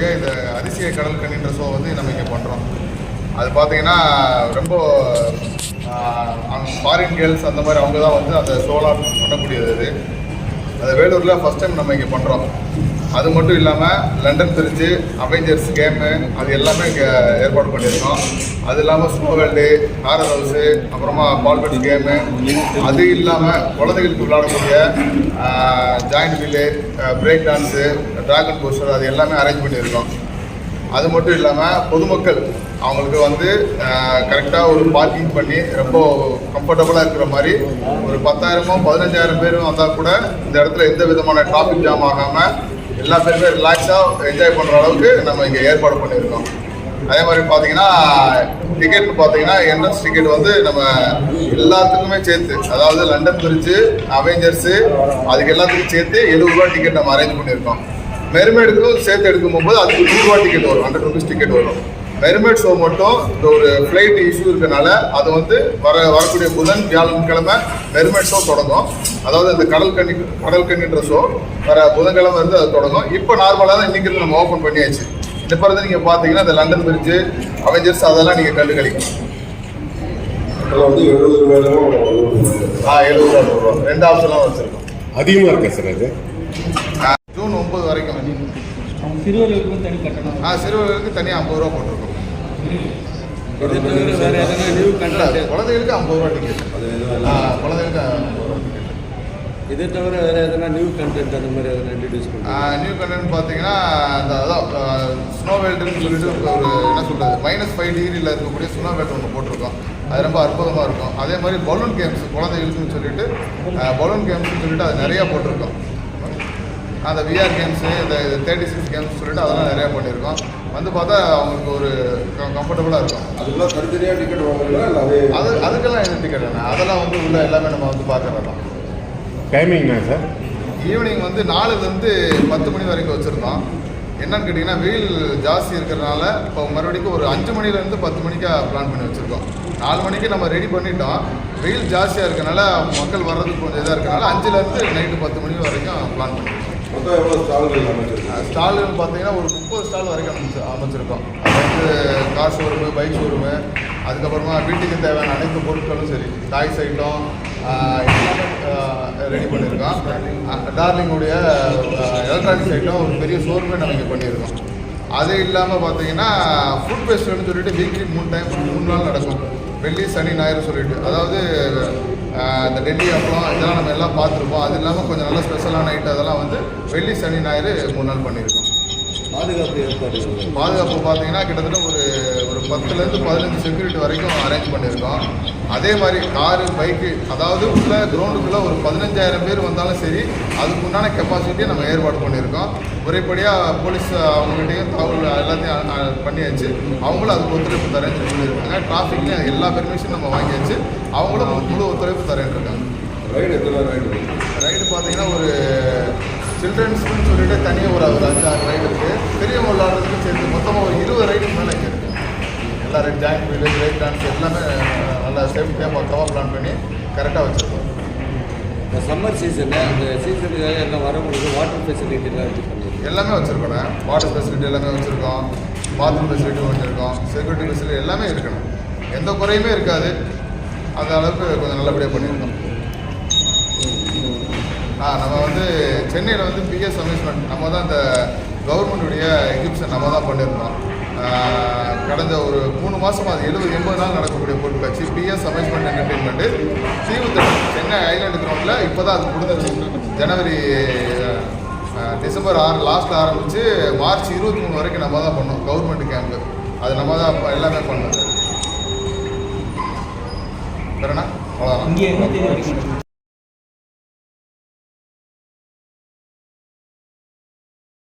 ஏ இந்த அதிசய கடல் கண்ணின்ற ஷோ வந்து நம்ம இங்கே பண்ணுறோம் அது பார்த்தீங்கன்னா ரொம்ப ஃபாரின் கேர்ள்ஸ் அந்த மாதிரி அவங்க தான் வந்து அந்த ஷோலாம் பண்ணக்கூடியது அது. அது வேலூரில் ஃபஸ்ட் டைம் நம்ம இங்கே பண்ணுறோம் அது மட்டும் இல்லாமல் லண்டன் திருச்சி அவெஞ்சர்ஸ் கேமு அது எல்லாமே இங்கே ஏற்பாடு பண்ணியிருக்கோம். அது இல்லாமல் ஸ்னோவேல்டு ஹாரர் ஹவுஸு அப்புறமா பால்பெட் கேமு அது இல்லாமல் குழந்தைகளுக்கு விளையாடக்கூடிய giant wheel break dance dragon poster அது எல்லாமே அரேஞ்ச் பண்ணியிருக்கோம். அது மட்டும் இல்லாமல் பொதுமக்கள் அவங்களுக்கு வந்து கரெக்டாக ஒரு பார்க்கிங் பண்ணி ரொம்ப கம்ஃபர்டபுளாக இருக்கிற மாதிரி ஒரு பத்தாயிரமோ பதினஞ்சாயிரம் பேரும் வந்தால் கூட இந்த இடத்துல எந்த விதமான டிராஃபிக் ஜாம் ஆகாமல் எல்லா பேருமே ரிலாக்ஸாக என்ஜாய் பண்ணுற அளவுக்கு நம்ம இங்கே ஏற்பாடு பண்ணியிருக்கோம். அதே மாதிரி பார்த்தீங்கன்னா டிக்கெட் பார்த்தீங்கன்னா என்ட்ரன்ஸ் டிக்கெட் வந்து நம்ம எல்லாத்துக்குமே சேர்த்து அதாவது லண்டன் பிரிட்ஜு அவெஞ்சர்ஸு அதுக்கு எல்லாத்துக்கும் சேர்த்து எழுபது ரூபா டிக்கெட் நம்ம அரேஞ்ச் பண்ணியிருக்கோம். மெருமேடுக்கும் சேர்த்து எடுக்கும் போது அதுக்கு நூறுரூவா டிக்கெட் வரும் ஹண்ட்ரட் ருபீஸ் டிக்கெட் வரும். மெர்மேட் ஷோ மட்டும் இந்த ஒரு ஃப்ளைட் இஷ்யூ இருக்கனால அது வந்து வர வரக்கூடிய புதன் வியாழக்கிழமை மெர்மேட் ஷோ தொடங்கும். அதாவது இந்த கடல் கண்ணி கடல் கண்ணின்ற ஷோ வர புதன்கிழமை வந்து அது தொடங்கும். இப்போ நார்மலாக தான் இருந்து நம்ம ஓப்பன் பண்ணியாச்சு. இப்போ இருந்து நீங்கள் பார்த்தீங்கன்னா இந்த லண்டன் பிரிட்ஜு அவெஞ்சர்ஸ் அதெல்லாம் நீங்கள் கண்டு அதில் வந்து எழுபது ஆ எழுபது ரூபா ரெண்டு ஆப்ஷன்லாம் வச்சுருக்கோம். அதிகமாக இருக்கா சார் அது? ஜூன் ஒன்பது வரைக்கும். சிறுவர்களுக்கும் தனி கட்டணம். ஆ சிறுவர்களுக்கு தனியாக ஐம்பது ரூபா போட்டிருக்கோம். இதை தவிர வேற எதனா நியூ இல்ல, கண்டென்ட் குழந்தைகளுக்கு ஐம்பது ரூபா டிக்கெட் குழந்தைகளுக்கு ஐம்பது ரூபா டிக்கெட் இதை தவிர வேற எதனா நியூ கண்டென்ட் அந்த மாதிரி எதனா இன்ட்ரடியூஸ் பண்ணுங்க நியூ கண்டென்ட் பார்த்தீங்கன்னா அந்த அதான் ஸ்னோ வேல்டுன்னு சொல்லிட்டு ஒரு என்ன சொல்கிறது மைனஸ் ஃபைவ் டிகிரியில் இருக்கக்கூடிய ஸ்னோ வேல்டு ஒன்று போட்டிருக்கோம். அது ரொம்ப அற்புதமாக இருக்கும். அதே மாதிரி பலூன் கேம்ஸ் குழந்தைகளுக்குன்னு சொல்லிட்டு பலூன் கேம்ஸ்னு சொல்லிட்டு அது நிறையா போட்டிருக்கோம். அந்த விஆர் கேம்ஸு இந்த தேர்ட்டி சிக்ஸ் கேம்ஸ் சொல்லிட்டு அதெல்லாம் நிறையா பண்ணியிருக்கோம் வந்து பார்த்தா அவங்களுக்கு ஒரு கம்ஃபர்டபுளாக இருக்கும். அதுக்கெல்லாம் தனித்தனியாக டிக்கெட் வாங்குறீங்களா இல்லை அதே? அது அதுக்கெல்லாம் எது டிக்கெட் வேணாம். அதெல்லாம் வந்து உள்ள எல்லாமே நம்ம வந்து பார்த்துடலாம் டைமிங்னா சார் ஈவினிங் வந்து நாலுலேருந்து பத்து மணி வரைக்கும் வச்சுருந்தோம். என்னன்னு கேட்டிங்கன்னா வெயில் ஜாஸ்தி இருக்கிறதுனால இப்போ மறுபடியும் ஒரு அஞ்சு மணிலேருந்து பத்து மணிக்கா பிளான் பண்ணி வச்சுருக்கோம். நாலு மணிக்கு நம்ம ரெடி பண்ணிட்டோம். வெயில் ஜாஸ்தியாக இருக்கனால மக்கள் வர்றதுக்கு கொஞ்சம் இதாக இருக்கனால அஞ்சுலேருந்து நைட்டு பத்து மணி வரைக்கும் பிளான் பண்ணியிருக்கோம் மொத்தம் எவ்வளோ ஸ்டால்கள் அமைச்சிருக்கோம் ஸ்டால்கள் பார்த்தீங்கன்னா ஒரு முப்பது ஸ்டால் வரைக்கும் அமைச்சு அமைச்சிருக்கோம். அது வந்து கார் ஷோரூமு பைக் ஷோரூமு அதுக்கப்புறமா வீட்டுக்கு தேவையான அனைத்து பொருட்களும் சரி டாய் சைட்டும் ரெடி பண்ணியிருக்கோம். டார்லிங்குடைய எலக்ட்ரானிக்ஸ் ஐட்டம் ஒரு பெரிய ஷோரூமே நம்ம இங்கே பண்ணியிருக்கோம். அது இல்லாமல் பார்த்தீங்கன்னா ஃபுட் ஃபெஸ்டிவல்னு சொல்லிட்டு வீக்லி மூணு டைம் மூணு நாள் நடக்கும். வெள்ளி சனி ஞாயிறு சொல்லிட்டு. அதாவது இந்த டெல்லி அப்பளம் இதெல்லாம் நம்ம எல்லாம் பார்த்துருப்போம். அது இல்லாமல் கொஞ்சம் நல்ல ஸ்பெஷலான ஐட்டம் அதெல்லாம் வந்து வெள்ளி சனி ஞாயிறு மூணு நாள் பண்ணியிருக்கோம். பாதுகாப்பு ஏற்பாடுகள் பாதுகாப்பு பார்த்தீங்கன்னா கிட்டத்தட்ட ஒரு ஒரு பத்துலேருந்து பதினஞ்சு செக்யூரிட்டி வரைக்கும் அரேஞ்ச் பண்ணியிருக்கோம். அதே மாதிரி காரு பைக்கு அதாவது உள்ள கிரவுண்டுக்குள்ளே ஒரு பதினஞ்சாயிரம் பேர் வந்தாலும் சரி அதுக்கு உண்டான கெப்பாசிட்டியை நம்ம ஏற்பாடு பண்ணியிருக்கோம். முறைப்படியாக போலீஸ் அவங்ககிட்டையும் தகவல் எல்லாத்தையும் பண்ணியாச்சு. அவங்களும் அதுக்கு ஒத்துழைப்பு தரேன்னு சொல்லியிருக்காங்க டிராஃபிக்லேயும் எல்லா பெர்மிஷன் நம்ம வாங்கியாச்சு. அவங்களும் முழு ஒத்துழைப்பு தரேன்னு இருக்காங்க. ரைடு எத்தனை ரைடு ரைடு பார்த்தீங்கன்னா ஒரு சில்ட்ரன்ஸ்னு சொல்லிட்டு தனியாக ஒரு ஒரு அஞ்சு ஆறு ரைடு இருக்குது பெரியவங்க விளாட்றதுக்கு சேர்த்து மொத்தமாக ஒரு இருபது ரைடுக்கு மேலே இங்கே இருக்குது எல்லா ride giant wheel break dance எல்லாமே நல்லா சேஃப்டியாக பக்காவாக பிளான் பண்ணி கரெக்டாக வச்சுருக்கோம். இப்போ சம்மர் சீசனு அந்த சீசனுக்காக எல்லாம் வரவங்களுக்கு வாட்டர் ஃபெசிலிட்டிலாம் இது பண்ணிருக்கோம் எல்லாமே வச்சுருக்கோம் வாட்டர் ஃபெசிலிட்டி எல்லாமே வச்சுருக்கோம். பாத்ரூம் ஃபெசிலிட்டி வச்சுருக்கோம். செக்யூரிட்டி ஃபெசிலிட்டி எல்லாமே இருக்கணும். எந்த குறையுமே இருக்காது. அந்த அளவுக்கு கொஞ்சம் நல்லபடியாக பண்ணியிருக்கோம். ஆ நம்ம வந்து சென்னையில் வந்து பிஎஸ் அம்யூஸ்மெண்ட் நம்ம தான் அந்த கவர்மெண்ட்டுடைய எகிப்ஷன் நம்ம தான் பண்ணியிருந்தோம் கடந்த ஒரு மூணு மாதம் அது எழுபது எண்பது நாள் நடக்கக்கூடிய பொருட்காட்சி PS amusement entertainment Theevuthidal Chennai island கிரவுண்டில் இப்போ தான் அது முடிஞ்சிச்சு ஜனவரி டிசம்பர் ஆறு லாஸ்ட்டில் ஆரம்பித்து மார்ச் இருபத்தி மூணு வரைக்கும் நம்ம தான் பண்ணோம் கவர்மெண்ட் கேம்ப்பு அது நம்ம தான் எல்லாமே பண்ணோம். சார் வேறண்ணா அவ்வளோதான்